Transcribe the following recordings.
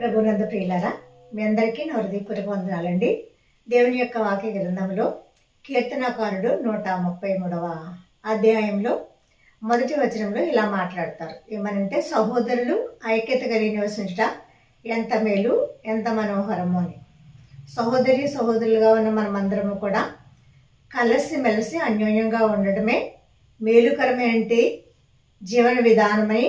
ప్రభునంద ప్రియులారా మీ అందరికీ నా హృదయపూర్వక వందనాలండి. దేవుని యొక్క వాక్య గ్రంథంలో కీర్తనకారుడు నూట ముప్పై మూడవ అధ్యాయంలో మొదటి వచనంలో ఇలా మాట్లాడతారు. ఏమనంటే సహోదరులు ఐక్యత కలిగి నివసించట ఎంత మేలు ఎంత మనోహరము అని. సహోదరి సహోదరులుగా ఉన్న మనమందరము కూడా కలిసి మెలిసి అన్యోన్యంగా ఉండడమే మేలుకరమైనటి జీవన విధానమై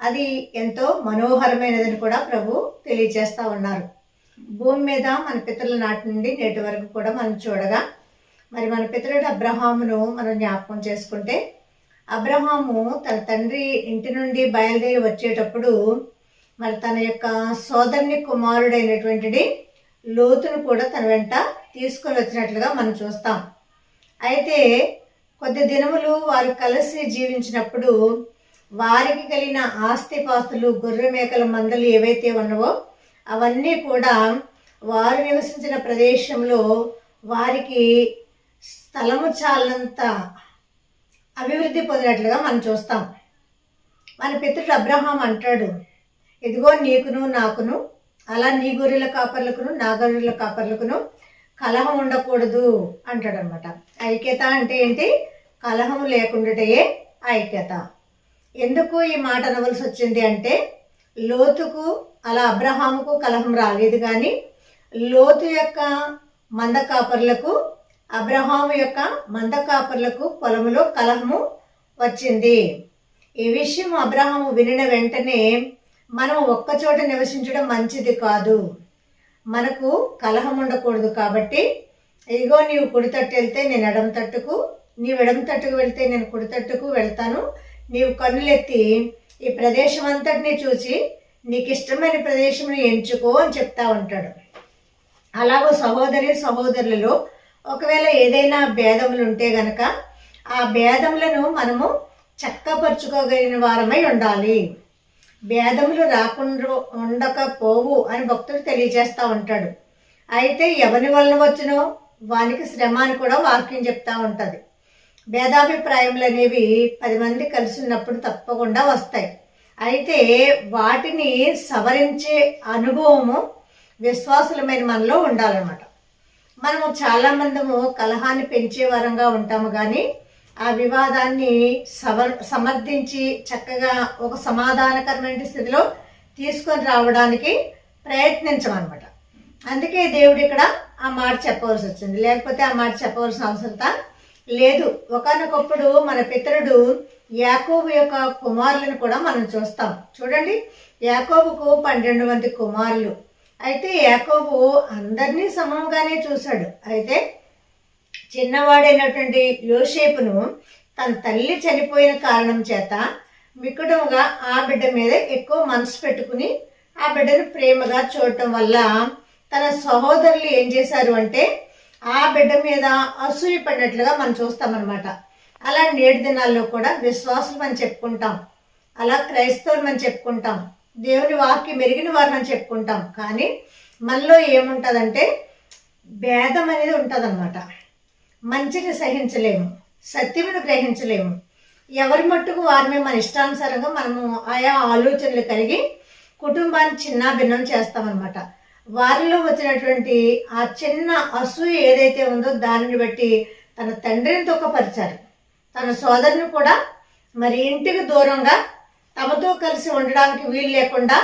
అది ఎంతో మనోహరమైనదని కూడా ప్రభు తెలియజేస్తూ ఉన్నారు. భూమి మీద మన పితరుల నాటి నుండి నేటి వరకు కూడా మనం చూడగా మరి మన పితరుడు అబ్రహామును మనం జ్ఞాపకం చేసుకుంటే అబ్రహాము తన తండ్రి ఇంటి నుండి బయలుదేరి వచ్చేటప్పుడు మరి తన యొక్క సోదరుని కుమారుడైనటువంటిది లోతును కూడా తన వెంట తీసుకొని వచ్చినట్లుగా మనం చూస్తాం. అయితే కొద్ది దినములు వారు కలిసి జీవించినప్పుడు వారికి కలిగిన ఆస్తిపాస్తులు గొర్రె మేకల మందలు ఏవైతే ఉన్నవో అవన్నీ కూడా వారు నివసించిన ప్రదేశంలో వారికి స్థలము చాలంత అభివృద్ధి పొందినట్లుగా మనం చూస్తాం. మన పితృడు అబ్రహాం అంటాడు ఇదిగో నీకును నాకును అలా నీ గొర్రెల కాపర్లకును నా గొర్రెల కాపర్లకును కలహం ఉండకూడదు అంటాడనమాట ఐక్యత అంటే ఏంటి? కలహం లేకుండాటయే ఐక్యత. ఎందుకు ఈ మాట అనవలసి వచ్చింది అంటే లోతుకు అలా అబ్రహాముకు కలహం రాలేదు కానీ లోతు యొక్క మంద కాపర్లకు అబ్రహాము యొక్క మంద కాపర్లకు పొలములో కలహము వచ్చింది. ఈ విషయం అబ్రహాము వినిన వెంటనే మనం ఒక్కచోట నివసించడం మంచిది కాదు. మనకు కలహం ఉండకూడదు కాబట్టి ఇదిగో నీవు కుడి తట్టు వెళ్తే నేను ఎడమ తట్టుకు నీవు ఎడమ తట్టుకు వెళ్తే నేను కుడి తట్టుకు వెళ్తాను నీవు కన్నులెత్తి ఈ ప్రదేశం అంతటినీ చూసి నీకు ఇష్టమైన ప్రదేశంని ఎంచుకో అని చెప్తా ఉంటాడు. అలాగో సహోదరి సహోదరులలో ఒకవేళ ఏదైనా భేదములు ఉంటే గనక ఆ భేదములను మనము చక్కపరుచుకోగలిగిన వారమై ఉండాలి. భేదములు రాకుండా ఉండకపోవు అని భక్తుడు తెలియజేస్తూ ఉంటాడు. అయితే ఎవరి వలన వచ్చునో వానికి శ్రమ అని కూడా వాక్యం చెప్తా ఉంటుంది. భేదాభిప్రాయములు అనేవి పది మంది కలిసి ఉన్నప్పుడు తప్పకుండా వస్తాయి. అయితే వాటిని సవరించే అనుభవము విశ్వాసులమైన మనలో ఉండాలన్నమాట. మనము చాలా మందము కలహాన్ని పెంచే వరంగా ఉంటాము కానీ ఆ వివాదాన్ని సవర్ సమర్థించి చక్కగా ఒక సమాధానకరమైన స్థితిలో తీసుకొని రావడానికి ప్రయత్నించమన్నమాట. అందుకే దేవుడు ఇక్కడ ఆ మాట చెప్పవలసి వచ్చింది లేకపోతే ఆ మాట చెప్పవలసిన అవసరత లేదు. ఒకనొకప్పుడు మన పితరుడు యాకోబు యొక్క కుమారులను కూడా మనం చూస్తాం. చూడండి. యాకోబుకు పన్నెండు మంది కుమారులు. అయితే యాకోబు అందరినీ సమంగానే చూశాడు. అయితే చిన్నవాడైనటువంటి యోషేపును తన తల్లి చనిపోయిన కారణం చేత మిక్కుడుగా ఆ బిడ్డ మీద ఎక్కువ మనసు పెట్టుకుని ఆ బిడ్డను ప్రేమగా చూడటం వల్ల తన సహోదరులు ఏం చేశారు అంటే ఆ బిడ్డ మీద అసూయ పడినట్లుగా మనం చూస్తామన్నమాట. అలా నేటి దినాల్లో కూడా విశ్వాసం అని చెప్పుకుంటాం. అలా క్రైస్తవులు మనం చెప్పుకుంటాం. దేవుని వాక్యం మెరిగిన వారు మనం చెప్పుకుంటాం. కానీ మనలో ఏముంటుందంటే భేదం అనేది ఉంటుందన్నమాట. మంచిని సహించలేము సత్యమును గ్రహించలేము. ఎవరి మట్టుకు వారిని మన ఇష్టానుసారంగా మనము ఆయా ఆలోచనలు కలిగి కుటుంబాన్ని చిన్న భిన్నం చేస్తామన్నమాట. వారిలో వచ్చినటువంటి ఆ చిన్న అసూయ ఏదైతే ఉందో దానిని బట్టి తన తండ్రిని తొక్కపరిచారు తన సోదరుని కూడా మరి ఇంటికి దూరంగా తమతో కలిసి ఉండడానికి వీలు లేకుండా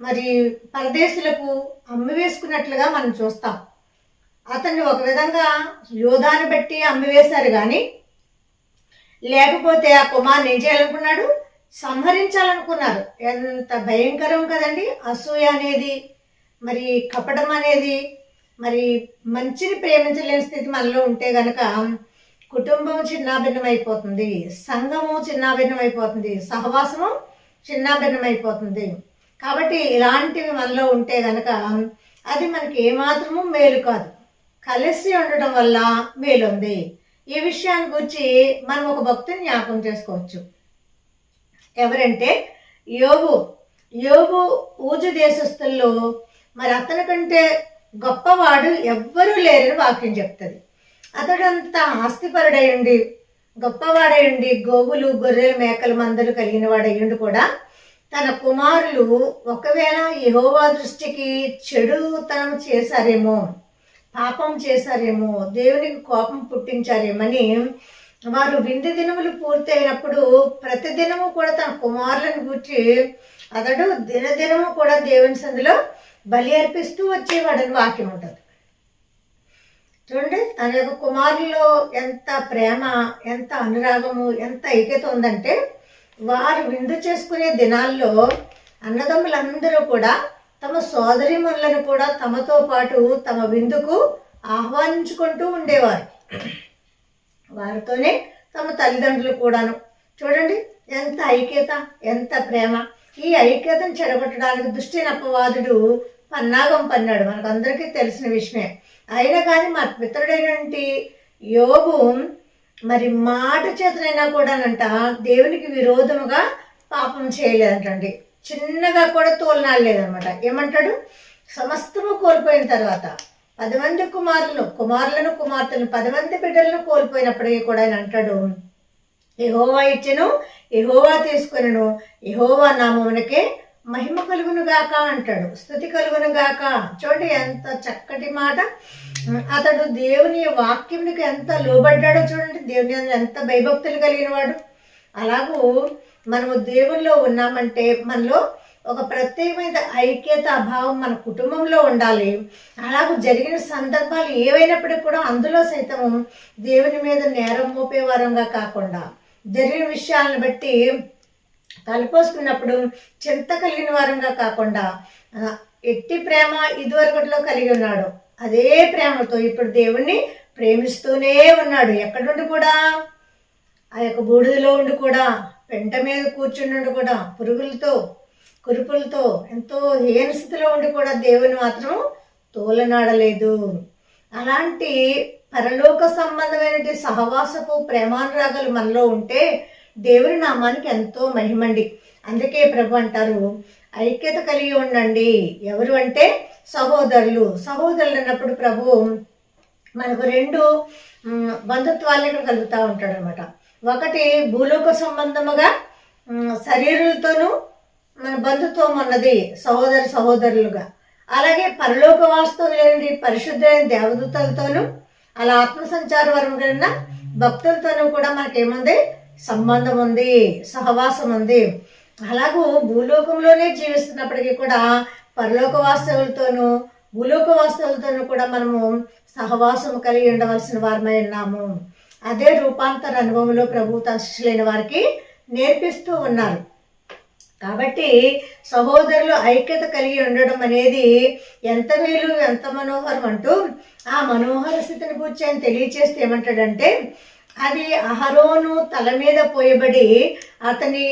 మరి పరదేశులకు అమ్మి వేసుకున్నట్లుగా మనం చూస్తాం. అతన్ని ఒక విధంగా యోధాన్ని బట్టి అమ్మివేశారు కానీ లేకపోతే ఆ కుమార్ని ఏం చేయాలనుకున్నాడు? సంహరించాలనుకున్నారు ఎంత భయంకరం కదండి అసూయ అనేది. మరి కపటం అనేది మరి మంచిని ప్రేమించలేని స్థితి మనలో ఉంటే గనక కుటుంబం చిన్నాభిన్నం అయిపోతుంది సంఘము చిన్నాభిన్నం అయిపోతుంది సహవాసము చిన్నాభిన్నం అయిపోతుంది కాబట్టి ఇలాంటివి మనలో ఉంటే గనక అది మనకి ఏమాత్రము మేలు కాదు. కలిసి ఉండటం వల్ల మేలు ఉంది ఈ విషయాన్ని గురించి మనం ఒక భక్తుని జ్ఞాపకం చేసుకోవచ్చు. ఎవరంటే యోబు. యోబు ఊజు దేశస్థుల్లో మరి అతని కంటే గొప్పవాడు ఎవ్వరూ లేరని వాక్యం చెప్తుంది. అతడంతా ఆస్తిపరుడై ఉండి గొప్పవాడై ఉండి గోవులు గొర్రెలు మేకలు మందలు కలిగిన వాడై ఉండి కూడా తన కుమారులు ఒకవేళ యహోవా దృష్టికి చెడుతనం చేశారేమో పాపం చేశారేమో దేవునికి కోపం పుట్టించారేమని వారు విందు దినములు పూర్తయినప్పుడు ప్రతి దినము కూడా తన కుమారులను గుర్చి అతడు దినదినము కూడా దేవుని సందులో బలి అర్పిస్తూ వచ్చేవాడని వాక్యం ఉంటుంది. చూడండి తన యొక్క కుమారుల్లో ఎంత ప్రేమ ఎంత అనురాగము ఎంత ఐక్యత ఉందంటే వారు విందు చేసుకునే దినాల్లో అన్నదమ్ములందరూ కూడా తమ సోదరిమణులను కూడా తమతో పాటు తమ విందుకు ఆహ్వానించుకుంటూ ఉండేవారు. వారితోనే తమ తల్లిదండ్రులు కూడాను. చూడండి ఎంత ఐక్యత ఎంత ప్రేమ. ఈ ఐక్యతను చెడగొట్టడానికి దుష్టి అపవాదుడు పన్నాగం పన్నాడు. మనకందరికీ తెలిసిన విషయమే. అయినా కానీ మా పితరుడైనటువంటి యోగు మరి మాట చేతనైనా కూడానంట దేవునికి విరోధముగా పాపం చేయలేదంటండి. చిన్నగా కూడా తోలనాడలేదనమాట ఏమంటాడు? సమస్తము కోల్పోయిన తర్వాత పది మంది కుమారులను కుమారులను కుమార్తెలను పది మంది బిడ్డలను కోల్పోయినప్పటికీ కూడా ఆయన అంటాడు ఎహోవా ఇచ్చెను ఎహోవా తీసుకొనను ఎహోవా నామమునకే మహిమ కలుగును గాక అంటాడు. స్థుతి కలుగును గాక. చూడండి ఎంత చక్కటి మాట. అతడు దేవుని వాక్యమునికి ఎంత లోబడ్డాడో చూడండి. దేవుని ఎంత భయభక్తులు కలిగిన వాడు. అలాగూ మనము దేవుల్లో ఉన్నామంటే మనలో ఒక ప్రత్యేకమైన ఐక్యత భావం మన కుటుంబంలో ఉండాలి. అలాగూ జరిగిన సందర్భాలు ఏవైనప్పటికీ కూడా అందులో సైతము దేవుని మీద నేరం మోపేవారంగా కాకుండా జరిగిన విషయాలను బట్టి తలపోసుకున్నప్పుడు చింత కలిగిన వారంగా కాకుండా ఎట్టి ప్రేమ ఇదివరకట్లో కలిగి ఉన్నాడు. అదే ప్రేమతో ఇప్పుడు దేవుణ్ణి ప్రేమిస్తూనే ఉన్నాడు. ఎక్కడుండి కూడా? ఆ యొక్క బూడిదలో ఉండి కూడా పెంట మీద కూర్చుని ఉండి కూడా పురుగులతో కురుపులతో ఎంతో హీన స్థితిలో ఉండి కూడా దేవుని మాత్రం తోలనాడలేదు. అలాంటి పరలోక సంబంధమైన సహవాసపు ప్రేమానురాగాలు మనలో ఉంటే దేవుని నామానికి ఎంతో మహిమండి. అందుకే ప్రభు అంటారు ఐక్యత కలిగి ఉండండి. ఎవరు అంటే సహోదరులు. సహోదరులు అన్నప్పుడు ప్రభు మనకు రెండు మ్, బంధుత్వాలను ఇక్కడ కలుగుతూ ఉంటాడు అనమాట ఒకటి భూలోక సంబంధముగా శరీరులతోనూ మన బంధుత్వం ఉన్నది సహోదర సహోదరులుగా. అలాగే పరలోక వాస్తవులైన పరిశుద్ధమైన దేవదూతలతోనూ అలా ఆత్మ సంచార వరం కన్నా భక్తులతోనూ కూడా మనకేముంది? సంబంధం ఉంది సహవాసం ఉంది అలాగూ భూలోకంలోనే జీవిస్తున్నప్పటికీ కూడా పరలోక వాస్తవులతోనూ భూలోక వాస్తవులతోనూ కూడా మనము సహవాసం కలిగి ఉండవలసిన వారమై ఉన్నాము. అదే రూపాంతర అనుభవంలో ప్రభు శిష్యులైన వారికి నేర్పిస్తూ ఉన్నారు. కాబట్టి సహోదరులు ఐక్యత కలిగి ఉండడం అనేది ఎంత మేలు ఎంత మనోహరం అంటూ ఆ మనోహర స్థితిని గురించి ఆయన తెలియచేస్తే ఏమంటాడంటే అది అహరోను తల మీద పోయబడి అతని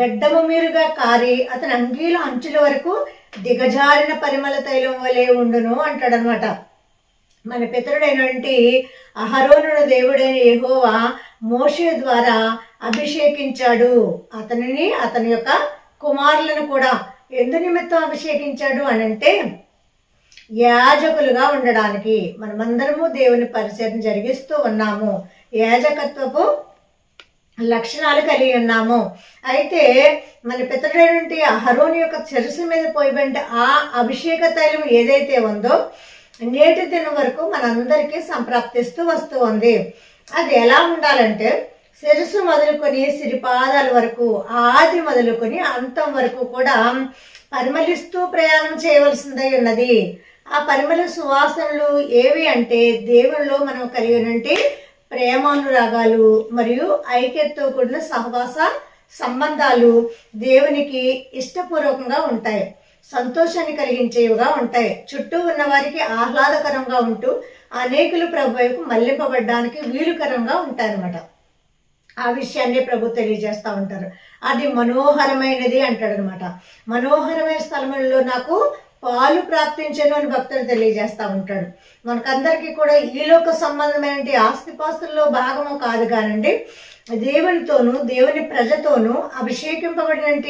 గడ్డము మీరుగా కారి అతని అంగీల అంచుల వరకు దిగజారిన పరిమళ తైలం వలె ఉండును అంటాడనమాట. మన పితరుడైనటువంటి అహరోనుడు దేవుడైన యెహోవా మోషే ద్వారా అభిషేకించాడు. అతనిని అతని యొక్క కుమారులను కూడా ఎందు నిమిత్తం అభిషేకించాడు అని అంటే యాజకులుగా ఉండడానికి మనమందరము దేవుని పరిచయం జరిగిస్తూ ఉన్నాము. యాజకత్వపు లక్షణాలు కలిగి ఉన్నాము. అయితే మన పితడైనటువంటి హరోని యొక్క చెరుసు మీద పోయబడిన ఆ అభిషేక తైలం ఏదైతే ఉందో నేటి దినం వరకు మనందరికీ సంప్రాప్తిస్తూ వస్తూ ఉంది. అది ఎలా ఉండాలంటే శిరసు మొదలుకొని సిరిపాదాల వరకు ఆది మొదలుకొని అంతం వరకు కూడా పరిమళిస్తూ ప్రయాణం చేయవలసిందై ఉన్నది. ఆ పరిమళ సువాసనలు ఏవి అంటే దేవునిలో మనం కలిగినటువంటి ప్రేమానురాగాలు మరియు ఐక్యతతో కూడిన సహవాస సంబంధాలు దేవునికి ఇష్టపూర్వకంగా ఉంటాయి. సంతోషాన్ని కలిగించేవిగా ఉంటాయి. చుట్టూ ఉన్న వారికి ఆహ్లాదకరంగా ఉంటూ అనేకులు ప్రభు వైపు మళ్ళింపబడడానికి వీలుకరంగా ఉంటాయన్నమాట ఆ విషయాన్ని ప్రభు తెలియజేస్తూ ఉంటారు. అది మనోహరమైనది అంటాడనమాట మనోహరమైన స్థలములలో నాకు పాలు ప్రాప్తించను అని భక్తులు తెలియజేస్తూ ఉంటాడు మనకందరికీ కూడా ఈలోక సంబంధమైన ఆస్తిపాస్తుల్లో భాగము కాదు కానండి దేవునితోనూ దేవుని ప్రజతోనూ అభిషేకింపబడిన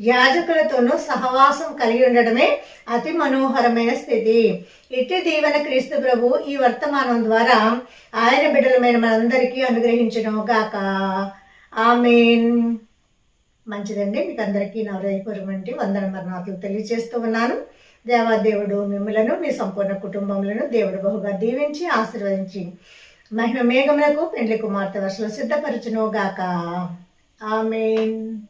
యాజకులతోనూ సహవాసం కలిగి ఉండడమే అతి మనోహరమైన స్థితి. ఇట్టి దీవెన క్రీస్తు ప్రభు ఈ వర్తమానం ద్వారా ఆయన బిడ్డలమైన మనందరికీ అనుగ్రహించడం గాక. ఆమెన్. మంచిదండి. మీకు అందరికీ నా హృదయపూర్వకంటి వందన మరణాలు తెలియజేస్తూ ఉన్నాను. దేవాదేవుడు మిమ్మలను మీ సంపూర్ణ కుటుంబములను దేవుడు బహుగా దీవించి ఆశీర్వదించి. మహిమ మేఘములకు పెండ్లి కుమార్తె వర్షలు సిద్ధపరచును గాక ఆమెన్.